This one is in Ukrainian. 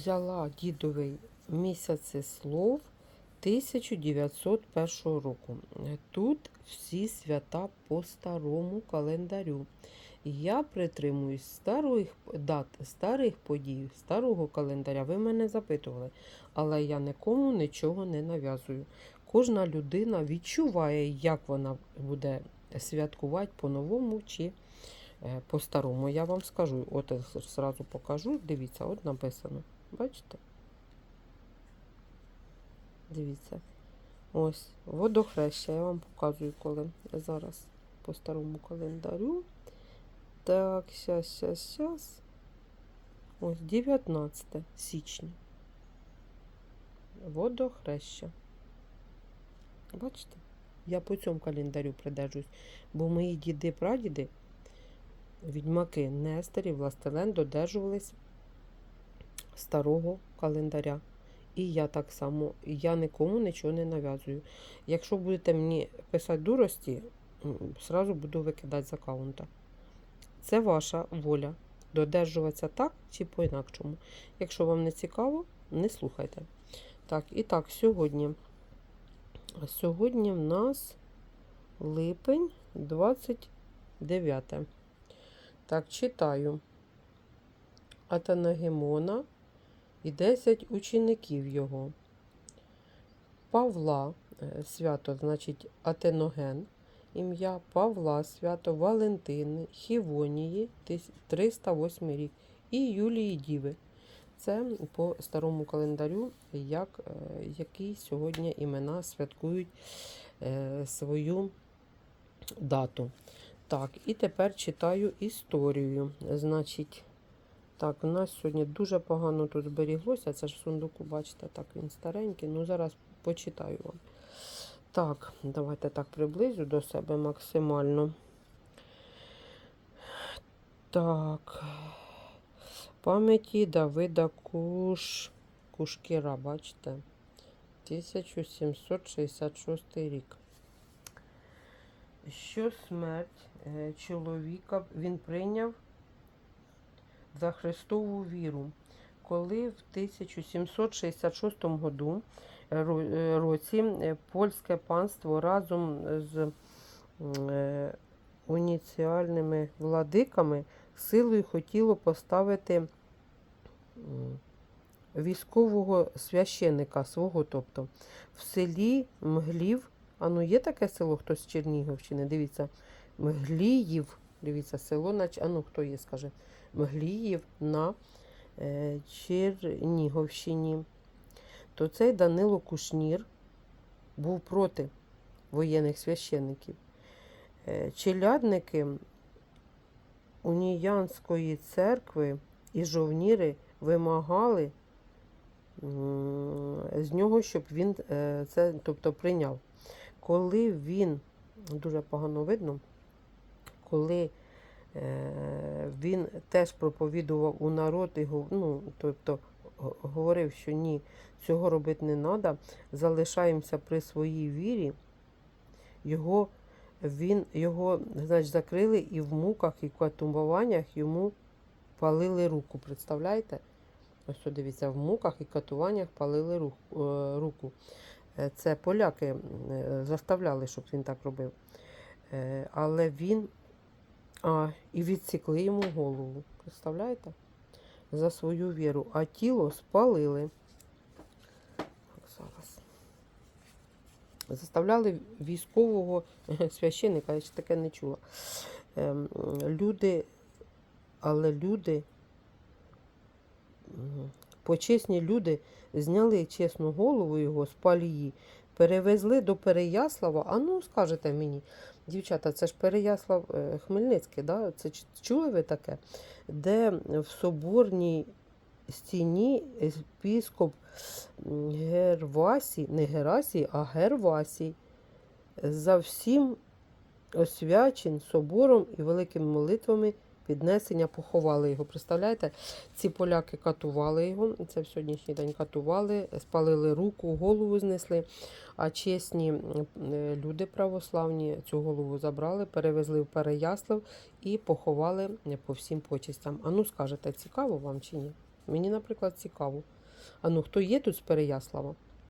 взяла дідовий місяці слов 1901 року. Тут всі свята по старому календарю. Я притримуюсь старих дат, старих подій, старого календаря. Ви мене запитували, але я нікому нічого не нав'язую. Кожна людина відчуває, як вона буде святкувати по-новому чи е, по-старому. Я вам скажу, от зразу покажу. Дивіться, от написано. Бачите? Дивіться. Ось, водохреща. Я вам показую, коли зараз по старому календарю. Так, щас, щас, щас. Ось 19 січня. Водохреща. Бачите? Я по цьому календарю придержусь, бо мої діди, прадіди, відьмаки Нестері, Властелен додержувались старого календаря. І я так само, я нікому нічого не нав'язую. Якщо будете мені писати дурості, сразу буду викидати з аккаунта. Це ваша воля. Додержуватися так чи по-інакшому. Якщо вам не цікаво, не слухайте. Так, і так, сьогодні. Сьогодні в нас липень 29. Так, читаю. Атанагемона і 10 учеників його. Павла е, свято, значить, Атеноген, ім'я Павла свято Валентини, Хівонії, 308 рік, і Юлії Діви. Це по старому календарю, як, е, які сьогодні імена святкують е, свою дату. Так, і тепер читаю історію. Значить, так, у нас сьогодні дуже погано тут зберіглося. Це ж в сундуку, бачите, так він старенький. Ну, зараз почитаю вам. Так, давайте так приблизю до себе максимально. Так. Пам'яті Давида Куш... Кушкіра, бачите? 1766 рік. Що смерть е, чоловіка він прийняв за Христову віру, коли в 1766 году, е, е, році е, польське панство разом з уніціальними владиками силою хотіло поставити військового священика свого, тобто в селі Мглів. А ну є таке село, хтось з Чернігівщини, дивіться, Мгліїв, дивіться, село, а ну хто є, скаже, Мгліїв на е, Чернігівщині. То цей Данило Кушнір був проти воєнних священників. Е, челядники Уніянської церкви і жовніри вимагали з нього, щоб він е, це тобто, прийняв. Коли він, дуже погано видно, коли він теж проповідував у народ і ну, тобто, говорив, що ні, цього робити не треба, залишаємося при своїй вірі, його, він, його значить, закрили і в муках, і в катуваннях йому палили руку. Представляєте? Ось дивіться, в муках і катуваннях палили е, руку. Е, Це поляки е, заставляли, щоб він так робив. Е, Але він. А, і відсікли йому голову. Представляєте? За свою віру. А тіло спалили. Зараз. Заставляли військового священника, я ще таке не чула. Ем, Люди, але люди, почесні люди зняли чесну голову його з палії, перевезли до Переяслава. А ну, скажете мені, дівчата, це ж Переяслав е, Хмельницький, да? це чули ви таке? Де в соборній стіні епіскоп Гервасій, не Герасій, а Гервасій за всім освячен собором і великими молитвами піднесення поховали його. Представляєте, ці поляки катували його. Це в сьогоднішній день катували, спалили руку, голову знесли. А чесні е, люди православні цю голову забрали, перевезли в Переяслав і поховали по всім почестям. А ну скажете, цікаво вам чи ні? Мені, наприклад, цікаво. А ну хто є тут з Переяслава?